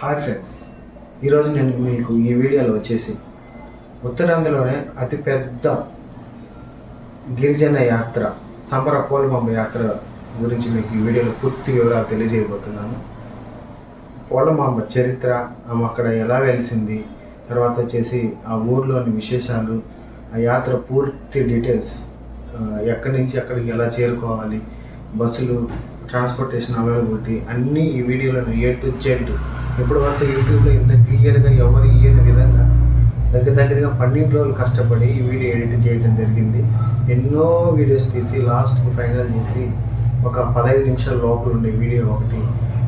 Hi friends ఈరోజు నేను మీకు ఈ వీడియోలో వచ్చేసి ఉత్తరాంధ్రలోనే అతిపెద్ద గిరిజన యాత్ర సంబర పోలబొమ్మ యాత్ర గురించి మీకు ఈ వీడియోలో పూర్తి వివరాలు తెలియజేయబోతున్నాను. పోలమాంబ చరిత్ర ఆమె అక్కడ ఎలా వెలిసింది తర్వాత వచ్చేసి ఆ ఊర్లోని విశేషాలు ఆ యాత్ర పూర్తి డీటెయిల్స్ ఎక్కడి నుంచి అక్కడికి ఎలా చేరుకోవాలి బస్సులు ట్రాన్స్పోర్టేషన్ అవైలబిలిటీ అన్నీ ఈ వీడియోలో ఏ టు జెడ్ ఇప్పటి వరకు యూట్యూబ్లో ఇంత క్లియర్గా ఎవరు ఇయ్యని విధంగా దగ్గర దగ్గరగా పన్నెండు రోజులు కష్టపడి ఈ వీడియో ఎడిట్ చేయడం జరిగింది. ఎన్నో వీడియోస్ తీసి లాస్ట్కి ఫైనల్ చేసి ఒక పదహైదు నిమిషాల లోపల ఉండే వీడియో ఒకటి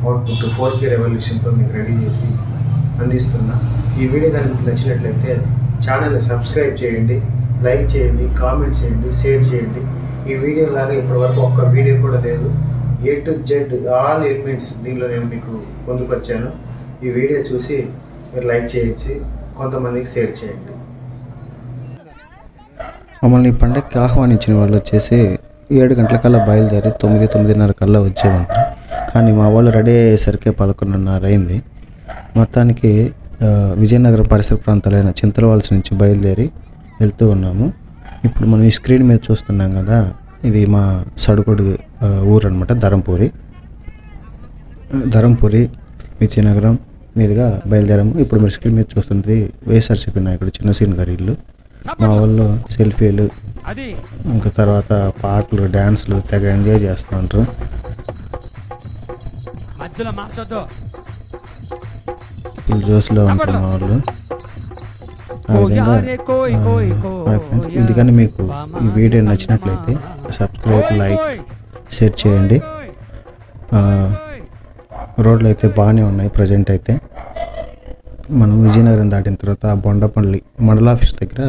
అవుట్పుట్ ఫోర్ కే రెవల్యూషన్తో మీకు రెడీ చేసి అందిస్తున్నా. ఈ వీడియో కనుక మీకు నచ్చినట్లయితే ఛానల్ని సబ్స్క్రైబ్ చేయండి లైక్ చేయండి కామెంట్ చేయండి షేర్ చేయండి. ఈ వీడియో లాగా ఇప్పటివరకు ఒక్క వీడియో కూడా లేదు. A to Z all elements దీనిలో నేను మీకు పొందుపరిచాను. ఈ వీడియో చూసి మీరు లైక్ చేయించి కొంతమందికి షేర్ చేయండి. మమ్మల్ని ఈ పండగకి ఆహ్వానించిన వాళ్ళు వచ్చేసి ఏడు గంటలకల్లా బయలుదేరి తొమ్మిది తొమ్మిదిన్నర కల్లా వచ్చేవంటారు కానీ మా వాళ్ళు రెడీ అయ్యేసరికి పదకొండున్నర అయింది. మొత్తానికి విజయనగరం పరిసర ప్రాంతాలైన చింతలవాల్సి నుంచి బయలుదేరి వెళ్తూ ఉన్నాము. ఇప్పుడు మనం ఈ స్క్రీన్ మీద చూస్తున్నాం కదా ఇది మా సడుగుడు ఊరు అనమాట ధరంపూరి. ధరంపూరి విజయనగరం. మీదుగా బయలుదేరాము. ఇప్పుడు మీరు స్క్రీన్ మీద చూస్తుంది వైఎస్ఆర్సీపీ నాయకుడు చిన్నసీన్ గారి ఇల్లు. మా వాళ్ళు సెల్ఫీలు ఇంకా తర్వాత పాటలు డ్యాన్సులు తెగ ఎంజాయ్ చేస్తూ ఉంటారు. ఫుల్ జోస్లో ఉంటారు మా వాళ్ళు ఆ విధంగా ఫ్రెండ్స్ ఎందుకని మీకు ఈ వీడియో నచ్చినట్లయితే సబ్స్క్రైబ్ లైక్ షేర్ చేయండి. రోడ్లు అయితే బాగానే ఉన్నాయి ప్రజెంట్ అయితే. మనం విజయనగరం దాటిన తర్వాత బొండపల్లి మండల ఆఫీస్ దగ్గర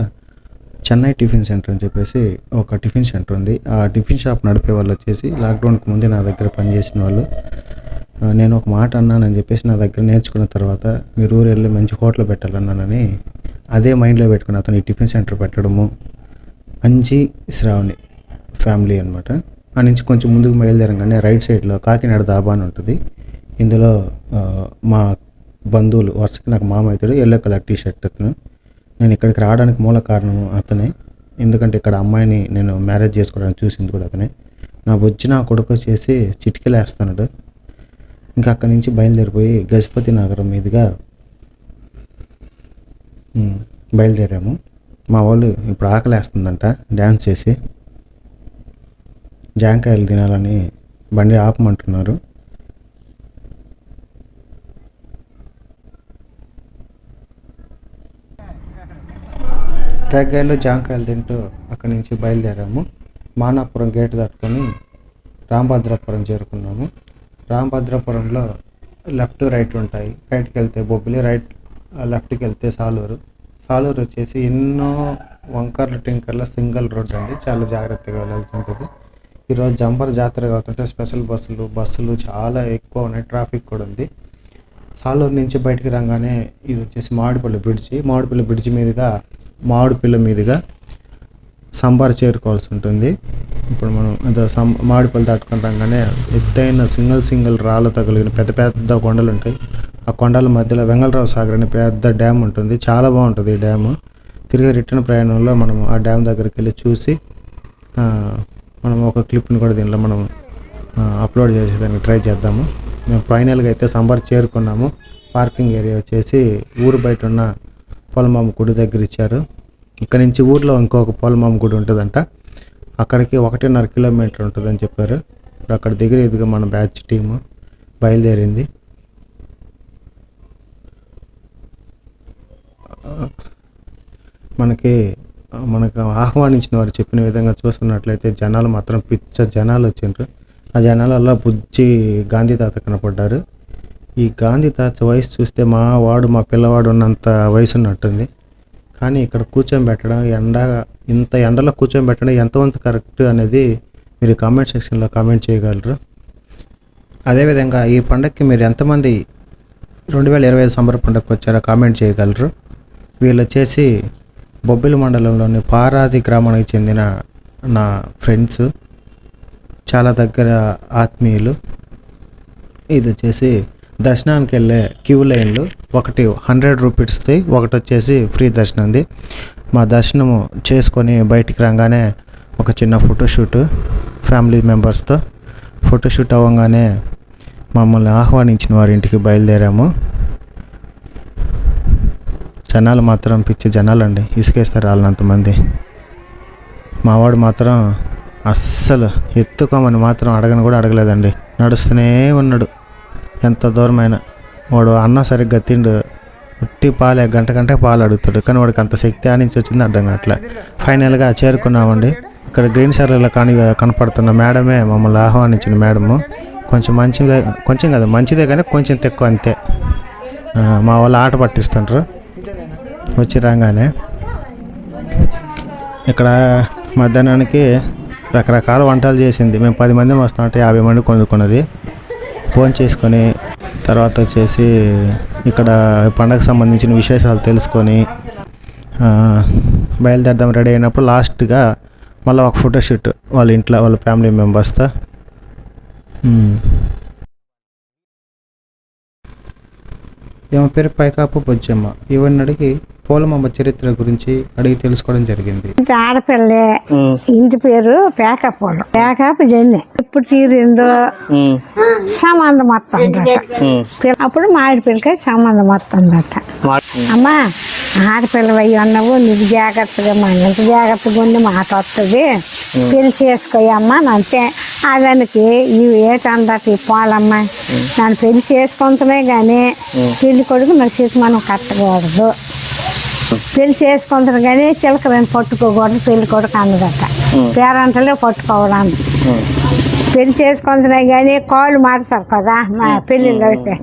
చెన్నై టిఫిన్ సెంటర్ అని చెప్పేసి ఒక టిఫిన్ సెంటర్ ఉంది. ఆ టిఫిన్ షాప్ నడిపే వాళ్ళు వచ్చేసి లాక్డౌన్కి ముందే నా దగ్గర పనిచేసిన వాళ్ళు నేను ఒక మాట అన్నానని చెప్పేసి నా దగ్గర నేర్చుకున్న తర్వాత మీరు ఊరు వెళ్ళి మంచి హోటల్ పెట్టాలన్నానని అదే మైండ్లో పెట్టుకుని అతను ఈ టిఫిన్ సెంటర్ పెట్టడము అంజి శ్రావణి ఫ్యామిలీ అనమాట ఆ నుంచి కొంచెం ముందుకు బయలుదేరంగానే రైట్ సైడ్లో కాకినాడ దాబా అని ఉంటుంది. ఇందులో మా బంధువులు వరుసకి నాకు మామ అవుతాడు ఎల్లో కలర్ టీ షర్ట్ అతను. నేను ఇక్కడికి రావడానికి మూల కారణం అతనే. ఎందుకంటే ఇక్కడ అమ్మాయిని నేను మ్యారేజ్ చేసుకోవడానికి చూసింది కూడా అతనే. నా వచ్చి నా కొడుకు చేసి చిటికెలేస్తున్నాడు ఇంకా అక్కడి నుంచి బయలుదేరిపోయి గజపతి నగరం మీదుగా బయలుదేరాము. మా వాళ్ళు ఇప్పుడు ఆకలేస్తుందంట డ్యాన్స్ చేసి. జాంకాయలు తినాలని బండి ఆపమంటున్నారు. రేగ్గాయలు జాంకాయలు తింటూ అక్కడి నుంచి బయలుదేరాము. మానాపురం గేట్ దాటుకొని రామభద్రాపురం చేరుకున్నాము. రామభద్రాపురంలో లెఫ్ట్ రైట్ ఉంటాయి. రైట్కి వెళ్తే బొబ్బిలి రైట్ లెఫ్ట్కి వెళ్తే సాలూరు. సాలూరు వచ్చేసి ఎన్నో వంకర్ల టింకర్ల సింగిల్ రోడ్ అండి. చాలా జాగ్రత్తగా వెళ్ళాల్సి ఉంటుంది. ఈరోజు జంపర్ జాతర కాకుంటే స్పెషల్ బస్సులు బస్సులు చాలా ఎక్కువ ఉన్నాయి. ట్రాఫిక్ కూడా ఉంది. సాలూరు నుంచి బయటికి రాగానే ఇది వచ్చేసి మామిడిపల్లి బ్రిడ్జి. మామిడిపల్లి బ్రిడ్జి మీదుగా మామిడిపిల్ల మీదుగా సంబార్ చేరుకోవాల్సి ఉంటుంది. ఇప్పుడు మనం అదో సం మామిడిపల్లి ఎత్తైన సింగిల్ సింగిల్ రాళ్ళు తగిలిన పెద్ద పెద్ద కొండలు ఉంటాయి. ఆ కొండల మధ్యలో వెంగళరావు సాగర్ అనే పెద్ద డ్యామ్ ఉంటుంది. చాలా బాగుంటుంది ఈ డ్యాము. తిరిగి రిటర్న్ ప్రయాణంలో మనం ఆ డ్యామ్ దగ్గరికి వెళ్ళి చూసి మనం ఒక క్లిప్ని కూడా దీనిలో మనం అప్లోడ్ చేసేదానికి ట్రై చేద్దాము. మేము ఫైనల్గా అయితే సంబర్ చేరుకున్నాము. పార్కింగ్ ఏరియా వచ్చేసి ఊరు బయట ఉన్న పొలమామ గుడి దగ్గర ఇచ్చారు. ఇక్కడ నుంచి ఊర్లో ఇంకొక పొలమామ గుడి ఉంటుందంట. అక్కడికి ఒకటిన్నర కిలోమీటర్ ఉంటుందని చెప్పారు. ఇప్పుడు అక్కడ దగ్గర ఇదిగా మన బ్యాచ్ టీము బయలుదేరింది. మనకి మనకు ఆహ్వానించిన వారు చెప్పిన విధంగా చూస్తున్నట్లయితే జనాలు మాత్రం పిచ్చ జనాలు వచ్చిండ్రు. ఆ జనాలలో బుజ్జి గాంధీ తాత కనపడ్డారు. ఈ గాంధీ తాత వయసు చూస్తే మా వాడు మా పిల్లవాడు ఉన్నంత వయసు ఉన్నట్టుంది. కానీ ఇక్కడ కూర్చోబెట్టడం ఎండ ఇంత ఎండలో కూర్చోబెట్టడం ఎంతవంత కరెక్ట్ అనేది మీరు కామెంట్ సెక్షన్లో కామెంట్ చేయగలరు. అదేవిధంగా ఈ పండగకి మీరు ఎంతమంది రెండు వేల ఇరవై ఐదు సంబర పండుగకు వచ్చారో కామెంట్ చేయగలరు. వీళ్ళు వచ్చేసి బొబ్బిలి మండలంలోని పారాది గ్రామానికి చెందిన నా ఫ్రెండ్స్ చాలా దగ్గర ఆత్మీయులు. ఇది వచ్చేసి దర్శనానికి వెళ్ళే క్యూ లైన్లు ఒకటి హండ్రెడ్ రూపీస్ది ఒకటి వచ్చేసి ఫ్రీ దర్శనంది. మా దర్శనము చేసుకొని బయటికి రాగానే ఒక చిన్న ఫోటోషూట్ ఫ్యామిలీ మెంబర్స్తో. ఫోటోషూట్ అవ్వగానే మమ్మల్ని ఆహ్వానించిన వారి ఇంటికి బయలుదేరాము. జనాలు మాత్రం పిచ్చి జనాలండి ఇసుకేస్తారు వాళ్ళంతమంది. మావాడు మాత్రం అస్సలు ఎత్తుకోమని మాత్రం అడగను కూడా అడగలేదండి. నడుస్తూనే ఉన్నాడు. ఎంత దూరమైనా వాడు అన్నం సరిగ్గా తిండు ఉట్టి పాలే గంట గంట పాలు అడుగుతాడు. కానీ వాడికి అంత శక్తి ఆనించి నుంచి వచ్చింది అర్థం కావట్లే. ఫైనల్గా చేరుకున్నామండి. ఇక్కడ గ్రీన్ షర్లలో కానీ కనపడుతున్న మేడమే మమ్మల్ని ఆహ్వానించిన మేడము. కొంచెం మంచిదే కొంచెం కదా మంచిదే కానీ కొంచెం తక్కువ అంతే. మా వాళ్ళు ఆట పట్టిస్తుంటారు వచ్చి రాగానే ఇక్కడ మధ్యాహ్నానికి రకరకాల వంటలు చేసింది. మేము పది మంది వస్తామంటే యాభై మంది కొనుక్కున్నది. ఫోన్ చేసుకొని తర్వాత వచ్చేసి ఇక్కడ పండగకు సంబంధించిన విశేషాలు తెలుసుకొని బయలుదేరదాం రెడీ అయినప్పుడు లాస్ట్గా మళ్ళీ ఒక ఫోటోషూట్ వాళ్ళ ఇంట్లో వాళ్ళ ఫ్యామిలీ మెంబర్స్తో ఉమ్. ఈమె పేరు పైకాపు బొజ్జమ్మ ఈవెన్ అడిగి పోలమమ్మ చరిత్ర గురించి అడిగి తెలుసుకోవడం జరిగింది. ఆడపిల్లే ఇంటి పేరు పేకపోలు పేకపు జన్ని ఎప్పుడు తీరిందో సంబంధం పిల్ల- అప్పుడు మామిడి పిల్లకి సంబంధం వస్తుందట అమ్మా ఆడపిల్ల అయ్యి అన్నావు నీకు జాగ్రత్తగా మా ఎంత జాగ్రత్తగా ఉండి మాట వస్తుంది పెళ్ళి చేసుకోయమ్మా అంటే అదానికి ఇవి ఏటందట ఈ పోలమ్మ. నన్ను పెళ్ళి చేసుకుంటమే కానీ పెళ్ళి కొడుకు నాకు చేసి మనం కట్టకూడదు. పెళ్ళి చేసుకుంటారు కానీ చిలకలను పట్టుకోకూడదు పెళ్ళి కొడుకు అన్నదట. పేరంటలే పట్టుకోవడానికి. పెళ్ళి చేసుకుంటున్నాయి కానీ కాలు మాడతారు కదా మా పెళ్ళిళ్ళు అయితే.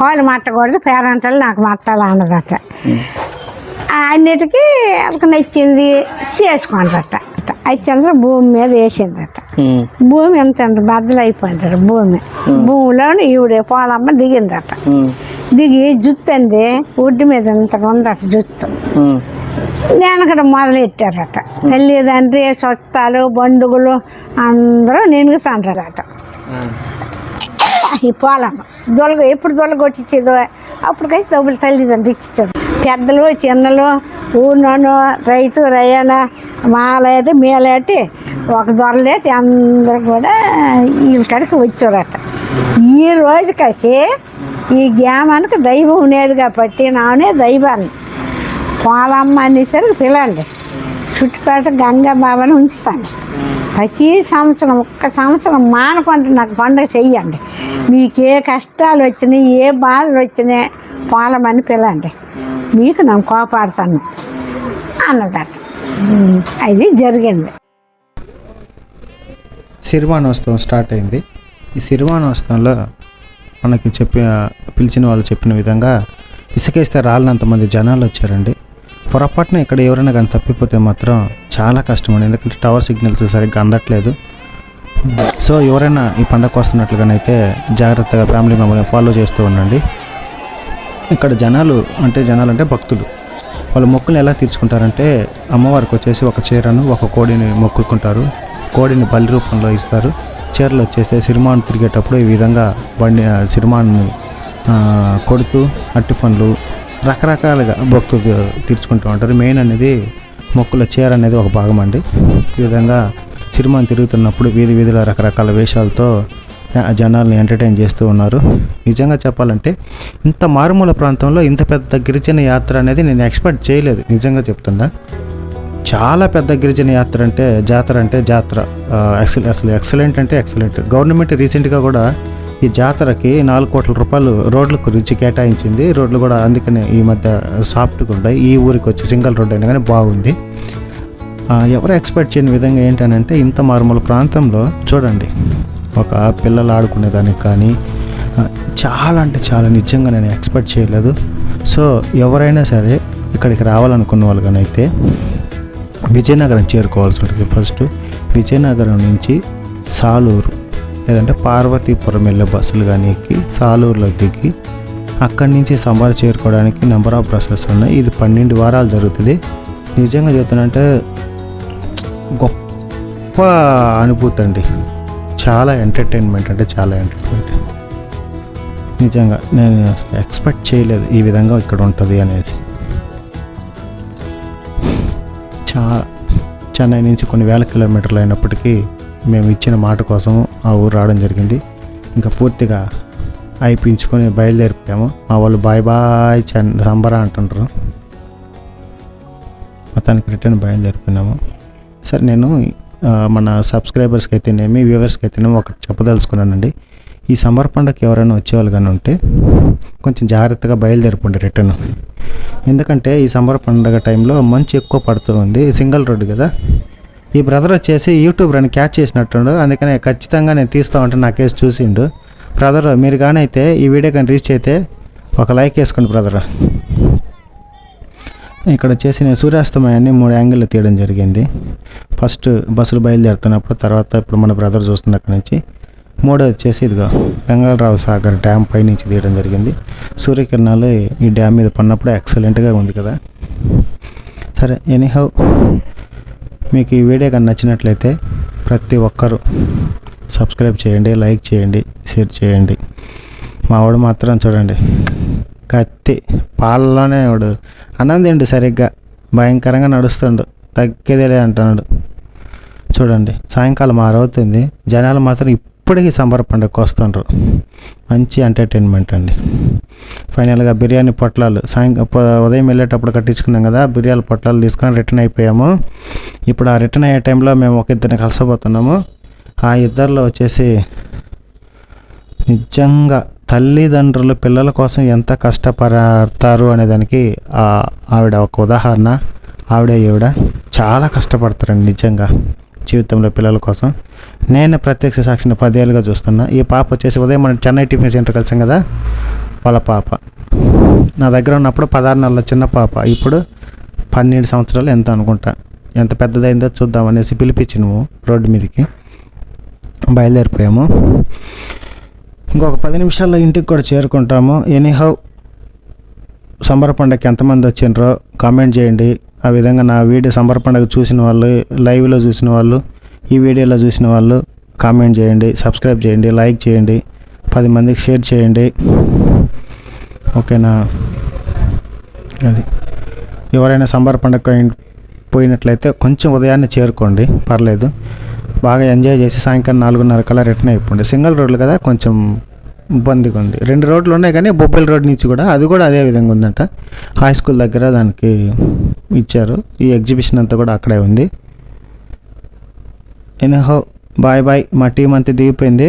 కాలు మట్టకూడదు పేరంటలు నాకు మట్టాలి అన్నదట. అన్నిటికీ వాళ్ళకి నచ్చింది చేసుకుందట అయితే భూమి మీద వేసిందట. భూమి ఎంత బద్దలు అయిపోయిందట భూమి. భూమిలోని ఈవిడే పోలమ్మ దిగిందట. దిగి జుత్తు అంది ఒడ్డు మీద ఇంత ఉందట జుత్తు. నేను అక్కడ మొదలెట్టారట తల్లిదండ్రి చుట్టాలు బంధువులు అందరూ నెనుగుతాండ్రట ఈ పొలం. దొలగ ఎప్పుడు దొలగొట్టించేదో అప్పటికైతే డబ్బులు తల్లిదండ్రులు ఇచ్చేది పెద్దలు చిన్నలు ఊరినోను రైతు రయ్యన మాలేటి మేలేటి ఒక దొరలేటి అందరూ కూడా వీళ్ళ కాడికి వచ్చారట. ఈ రోజు కసి ఈ గ్యామానికి దైవం ఉండేది కాబట్టి నానే దైవాన్ని. పోలమ్మ అనేసరికి పిలండి చుట్టుపక్కల గంగా బాబాని ఉంచుతాను. ప్రతి సంవత్సరం ఒక్క సంవత్సరం మానకుండా నాకు పండుగ చెయ్యండి. మీకు ఏ కష్టాలు వచ్చినాయి ఏ బాధలు వచ్చినాయి పోలమని పిలండి మీకు నేను కోపాడతాను అన్నదట అది జరిగింది. సిరిమానోత్సవం స్టార్ట్ అయింది. ఈ సిరిమానోత్సవంలో మనకి చెప్పి పిలిచిన వాళ్ళు చెప్పిన విధంగా ఇసుకేస్తే రాలినంతమంది జనాలు వచ్చారండి. పొరపాటున ఇక్కడ ఎవరైనా కానీ తప్పిపోతే మాత్రం చాలా కష్టమండి. ఎందుకంటే టవర్ సిగ్నల్స్ సరిగ్గా అందట్లేదు. సో ఎవరైనా ఈ పండగ వస్తున్నట్లుగానైతే జాగ్రత్తగా ఫ్యామిలీ మెంబర్ని ఫాలో చేస్తూ ఉండండి. ఇక్కడ జనాలు అంటే జనాలు అంటే భక్తులు. వాళ్ళ మొక్కులు ఎలా తీర్చుకుంటారంటే అమ్మవారికి వచ్చేసి ఒక చీరను ఒక కోడిని మొక్కుకుంటారు. కోడిని బలి రూపంలో ఇస్తారు. చీరలు వచ్చేస్తే సిరిమాను తిరిగేటప్పుడు ఈ విధంగా బండి సిరిమాను కొడుతూ అట్టి పండ్లు రకరకాలుగా భక్తులు తీర్చుకుంటూ ఉంటారు. మెయిన్ అనేది మొక్కుల చీర అనేది ఒక భాగం అండి. ఈ విధంగా సిరిమాను తిరుగుతున్నప్పుడు వీధి వీధిలో రకరకాల వేషాలతో జనాల్ని ఎంటర్టైన్ చేస్తూ ఉన్నారు. నిజంగా చెప్పాలంటే ఇంత మారుమూల ప్రాంతంలో ఇంత పెద్ద గిరిజన యాత్ర అనేది నేను ఎక్స్పెక్ట్ చేయలేదు. నిజంగా చెప్తున్నా. చాలా పెద్ద గిరిజన యాత్ర అంటే జాతర అంటే జాతర. ఎక్సల్ అసలు ఎక్సలెంట్ అంటే ఎక్సలెంట్ గవర్నమెంట్ రీసెంట్గా కూడా ఈ జాతరకి నాలుగు కోట్ల రూపాయలు రోడ్ల గురించి కేటాయించింది. రోడ్లు కూడా అందుకనే ఈ మధ్య సాఫ్ట్గా ఉన్నాయి. ఈ ఊరికి వచ్చి సింగిల్ రోడ్ అయినా కానీ బాగుంది. ఎవరు ఎక్స్పెక్ట్ చేయని విధంగా ఏంటనంటే ఇంత మారుమూల ప్రాంతంలో చూడండి. ఒక పిల్లలు ఆడుకునేదానికి కానీ చాలా అంటే చాలా నిజంగా నేను ఎక్స్పెక్ట్ చేయలేదు. సో ఎవరైనా సరే ఇక్కడికి రావాలనుకున్న వాళ్ళు కానీ అయితే విజయనగరం చేరుకోవాల్సి ఉంటుంది ఫస్ట్ విజయనగరం నుంచి సాలూరు లేదంటే పార్వతీపురం వెళ్ళే బస్సులు కానీ ఎక్కి సాలూరులో దిగి అక్కడి నుంచి సమ్మర్ చేరుకోవడానికి నెంబర్ ఆఫ్ బస్సెస్ ఉన్నాయి. ఇది పన్నెండు వారాలు జరుగుతుంది. నిజంగా చెప్తానంటే గొప్ప అనుభూతి అండి. చాలా ఎంటర్టైన్మెంట్ అంటే చాలా ఎంటర్టైన్మెంట్. నిజంగా నేను అసలు ఎక్స్పెక్ట్ చేయలేదు ఈ విధంగా ఇక్కడ ఉంటుంది అనేసి. చాలా చెన్నై నుంచి కొన్ని వేల కిలోమీటర్లు అయినప్పటికీ మేము ఇచ్చిన మాట కోసం ఆ ఊరు రావడం జరిగింది. ఇంకా పూర్తిగా అయిపించుకొని బయలుదేరిపోయాము. మా వాళ్ళు బాయ్ బాయ్ చెన్ సంబరా అంటుంటారు మొత్తానికి రిటర్న్ బయలుదేరిపోయినాము. సరే నేను మన సబ్స్క్రైబర్స్కి అయితేనేమి వ్యూవర్స్కి అయితేనేమి ఒకటి చెప్పదలుచుకున్నానండి. ఈ సమ్మర్ పండుగకి ఎవరైనా వచ్చేవాళ్ళు కానీ ఉంటే కొంచెం జాగ్రత్తగా బయలుదేరిపోండి రిటర్న్. ఎందుకంటే ఈ సమ్మర్ పండుగ టైంలో మంచు ఎక్కువ పడుతుంది సింగిల్ రోడ్డు కదా. ఈ బ్రదర్ వచ్చేసి యూట్యూబ్ అని క్యాచ్ చేసినట్టుండు అందుకనే ఖచ్చితంగా నేను తీస్తా ఉంటే నా కేసు చూసిండు. బ్రదర్ మీరు కానీ అయితే ఈ వీడియో కానీ రీచ్ అయితే ఒక లైక్ వేసుకోండి బ్రదర్. ఇక్కడ వచ్చేసి నేను సూర్యాస్తమయాన్ని మూడు యాంగిల్లో తీయడం జరిగింది. ఫస్ట్ బస్సులు బయలుదేరుతున్నప్పుడు తర్వాత ఇప్పుడు మన బ్రదర్ చూస్తున్న అక్కడి నుంచి. మూడో వచ్చేసి ఇదిగో బెంగళరావు సాగర్ డ్యామ్ పై నుంచి తీయడం జరిగింది. సూర్యకిరణాలు ఈ డ్యామ్ మీద పడినప్పుడు ఎక్సలెంట్గా ఉంది కదా. సరే ఎనీహౌ మీకు ఈ వీడియో కానీ నచ్చినట్లయితే ప్రతి ఒక్కరూ సబ్స్క్రైబ్ చేయండి లైక్ చేయండి షేర్ చేయండి. మా వాడు మాత్రం చూడండి కత్తి పాలలోనే వాడు. అన్నం సరిగ్గా భయంకరంగా నడుస్తుండు తగ్గేదేలే అంటున్నాడు. చూడండి సాయంకాలం ఆరవుతుంది జనాలు మాత్రం ఇప్పటికీ సంబర పండుగకు వస్తుండ్రు మంచి ఎంటర్టైన్మెంట్ అండి. ఫైనల్గా బిర్యానీ పొట్లాలు. సాయంకాలం ఉదయం వెళ్ళేటప్పుడు కట్టించుకున్నాం కదా బిర్యానీ పొట్లాలు తీసుకొని రిటర్న్ అయిపోయాము. ఇప్పుడు ఆ రిటర్న్ అయ్యే టైంలో మేము ఒక ఇద్దరిని కలిసిపోతున్నాము ఆ ఇద్దరిలో వచ్చేసి నిజంగా తల్లిదండ్రులు పిల్లల కోసం ఎంత కష్టపడతారు అనేదానికి ఆవిడ ఒక ఉదాహరణ. ఆవిడ ఈవిడ చాలా కష్టపడతారండి నిజంగా జీవితంలో పిల్లల కోసం. నేను ప్రత్యక్ష సాక్షిని పదేళ్ళుగా చూస్తున్నా. ఈ పాప వచ్చేసి ఉదయం మన చెన్నై టిఫిన్ సెంటర్ కలిసాం కదా? వాళ్ళ పాప. నా దగ్గర ఉన్నప్పుడు పదహారు నెలల చిన్న పాప. ఇప్పుడు పన్నెండు సంవత్సరాలు ఎంత అనుకుంటా? ఎంత పెద్దదైందో చూద్దామనేసి పిలిపించినాము రోడ్డు మీదకి. బయలుదేరిపోయాము. ఇంకొక పది నిమిషాల్లో ఇంటికి కూడా చేరుకుంటాము. ఎనీహౌ సంబర పండగకి ఎంతమంది వచ్చిండ్రో కామెంట్ చేయండి. ఆ విధంగా నా వీడియో సంబర పండగ చూసిన వాళ్ళు లైవ్లో చూసిన వాళ్ళు ఈ వీడియోలో చూసిన వాళ్ళు కామెంట్ చేయండి సబ్స్క్రైబ్ చేయండి లైక్ చేయండి పది మందికి షేర్ చేయండి. ఓకేనా? అది. ఎవరైనా సంబర పండగ పోయినట్లయితే కొంచెం ఉదయాన్నే చేరుకోండి పర్లేదు. బాగా ఎంజాయ్ చేసి సాయంకాలం నాలుగున్నర కల్లా రిటర్న్ అయిపోండి. సింగిల్ రోడ్లు కదా కొంచెం ఇబ్బందిగా ఉంది. రెండు రోడ్లు ఉన్నాయి కానీ బొబ్బిలి రోడ్ నుంచి కూడా అది కూడా అదే విధంగా ఉందంట. హై స్కూల్ దగ్గర దానికి ఇచ్చారు. ఈ ఎగ్జిబిషన్ అంతా కూడా అక్కడే ఉంది. ఎనహో బాయ్ బాయ్ మా టీం అంతా దిగిపోయింది.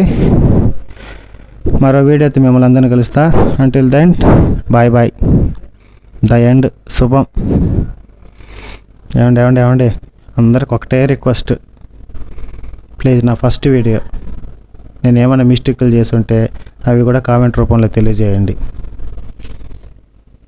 మరో వీడియోతో మిమ్మల్ని అందరిని కలుస్తా. Until then bye bye. The end శుభం. ఏమండి ఏమండి ఏమండి? అందరికి ఒకటే రిక్వెస్ట్. ప్లీజ్ నా ఫస్ట్ వీడియో. నేను ఏమైనా మిస్టేక్లు చేసి ఉంటే అవి కూడా కామెంట్ రూపంలో తెలియజేయండి.